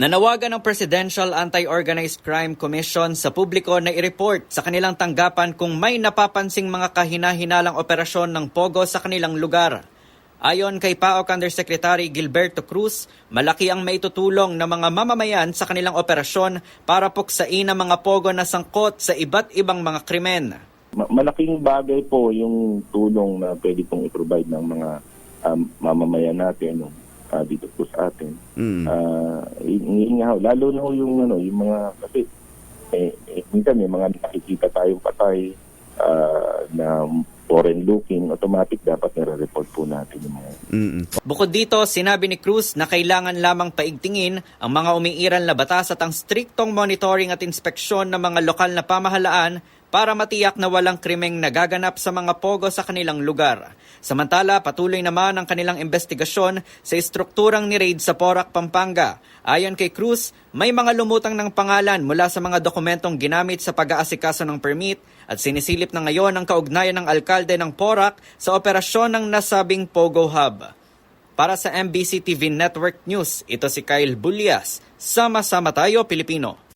Nanawagan ng Presidential Anti-Organized Crime Commission sa publiko na i-report sa kanilang tanggapan kung may napapansing mga kahina-hinalang operasyon ng POGO sa kanilang lugar. Ayon kay PAOK Undersecretary Gilberto Cruz, malaki ang maitutulong ng mga mamamayan sa kanilang operasyon para puksain ang mga POGO na sangkot sa iba't ibang mga krimen. Ma- malaking bagay po yung tulong na pwede pong i-provide ng mga um, mamamayan natin ah, dito po sa atin. Mm. Ah, uh, ho, lalo na ho yung ano, yung mga kasi eh, eh, minsan may mga nakikita tayong patay ah, na foreign looking, automatic dapat nire-report po natin yung mga Mm. Bukod dito, sinabi ni Cruz na kailangan lamang paigtingin ang mga umiiral na batas at ang striktong monitoring at inspeksyon ng mga lokal na pamahalaan para matiyak na walang krimeng nagaganap sa mga pogo sa kanilang lugar. Samantala, patuloy naman ang kanilang investigasyon sa estrukturang ni Raid sa Porac, Pampanga. Ayon kay Cruz, may mga lumutang ng pangalan mula sa mga dokumentong ginamit sa pag-aasikaso ng permit at sinisilip na ngayon ang kaugnayan ng alkalde ng Porac sa operasyon ng nasabing Pogo Hub. Para sa MBC TV Network News, ito si Kyle Bulyas. Sama-sama tayo, Pilipino.